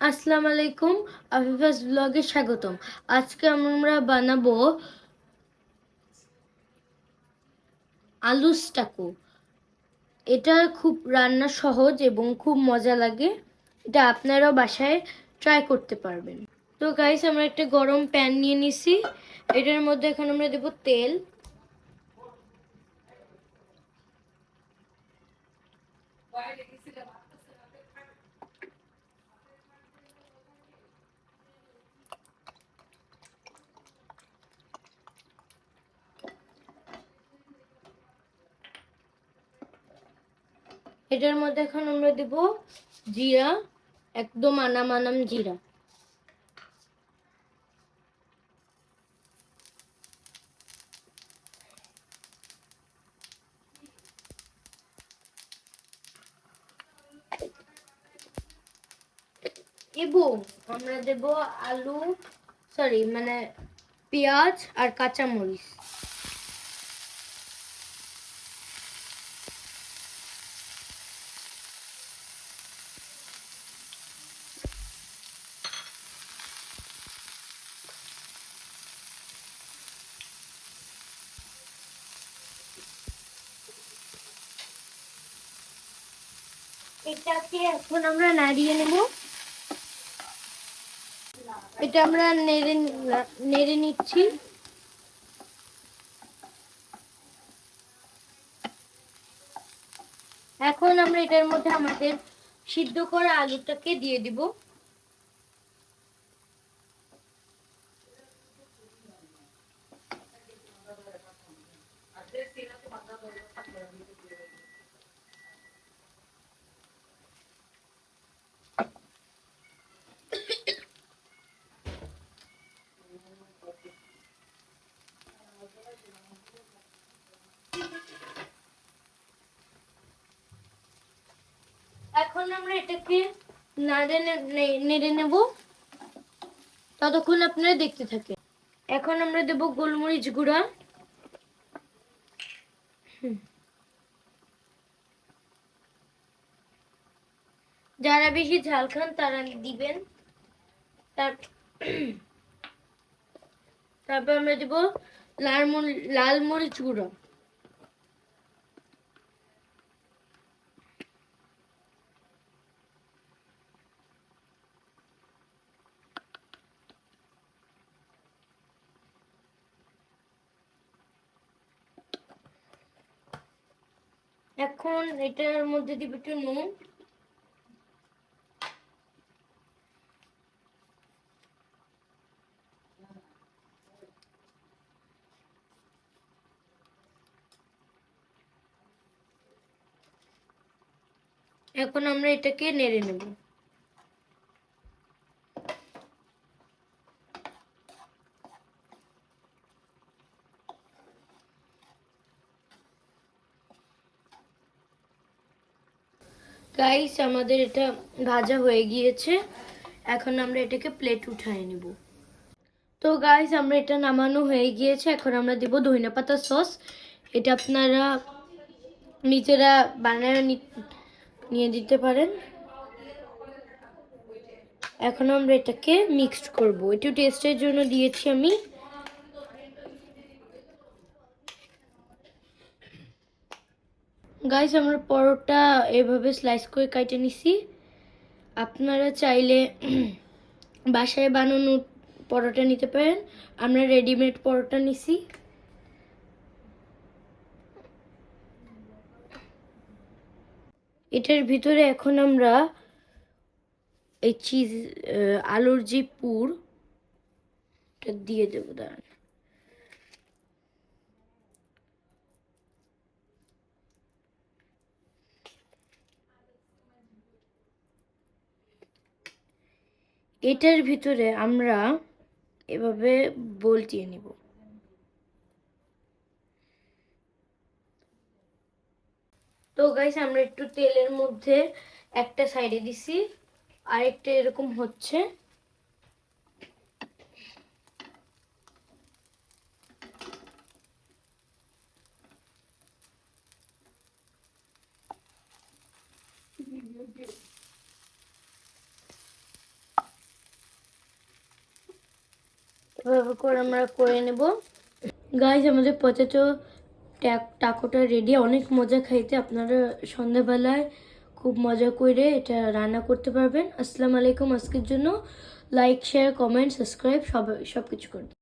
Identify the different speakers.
Speaker 1: আসসালামু আলাইকুম, আফিফাস ব্লগে স্বাগতম। আজকে আমরা বানাবো আলু টাকু। এটা খুব রান্না সহজ এবং খুব মজা লাগে। এটা আপনারাও বাসায় ট্রাই করতে পারবেন। তো গাইস আমরা একটা গরম প্যান নিয়ে নিছি। এটার মধ্যে এখন আমরা দেব তেল। এটার মধ্যে এখন আমরা দেব জিরা, একদম আনাম আনাম জিরা। এবং, আমরা দেব আলু সরি মানে পেঁয়াজ আর কাঁচামরিচ। এটাকে এখন আমরা নাড়িয়ে নেব? এটা আমরা নেড়ে নেড়ে নিচ্ছি। এখন আমরা এটার মধ্যে আমাদের সিদ্ধ করা আলুটাকে দিয়ে দিব। এখন আমরা এটাকে নাড়ে নেড়ে নেব। ততক্ষণ আপনারা দেখতে থাকেন। এখন আমরা দেব গোলমরিচ গুঁড়া। যারা বেশি ঝাল খান তারা দিবেন। তার, তারপর আমরা দেব লাল লাল মরিচ গুঁড়ো। এখন এটার মধ্যে দিব একটু নুন। এখন আমরা এটাকে নেড়ে নেব। গাইস আমাদের এটা ভাজা হয়ে গিয়েছে। এখন আমরা এটাকে প্লেট উঠায় নেব। তো গাইস আমরা এটা নামানো হয়ে গিয়েছে। এখন আমরা দেব ধনিয়া পাতা সস এটা আপনারা নিজেরা বানায় নিয়ে দিতে পারেন। এখন আমরা এটাকে মিক্সড করব। একটু টেস্টের জন্য দিয়েছি আমি। গাইস আমরা পরোটা এভাবে স্লাইস করে কাটে নিছি। আপনারা চাইলে বাসায় বানানো পরোটা নিতে পারেন। আমরা রেডিমেড পরোটা নিছি। এটার ভিতরে এখন আমরা এই চিজ আলুর যে পুর দিয়ে দেবো, দাঁড়ান। এটার ভিতরে আমরা এভাবে বলটিয়ে নিব। তো গাইস আমরা একটু তেলের মধ্যে একটা সাইডে দিছি, আরেকটা এরকম হচ্ছে। এভাবে করে আমরা করে নেব। গাইজ আমাদের পচেটো টাকোটা রেডি অনেক মজা খাইতে আপনারা সন্ধ্যাবেলায় খুব মজা করে এটা রান্না করতে পারবেন। আসসালামু আলাইকুম আজকের জন্য। লাইক শেয়ার কমেন্ট সাবস্ক্রাইব সব সব কিছু করবেন।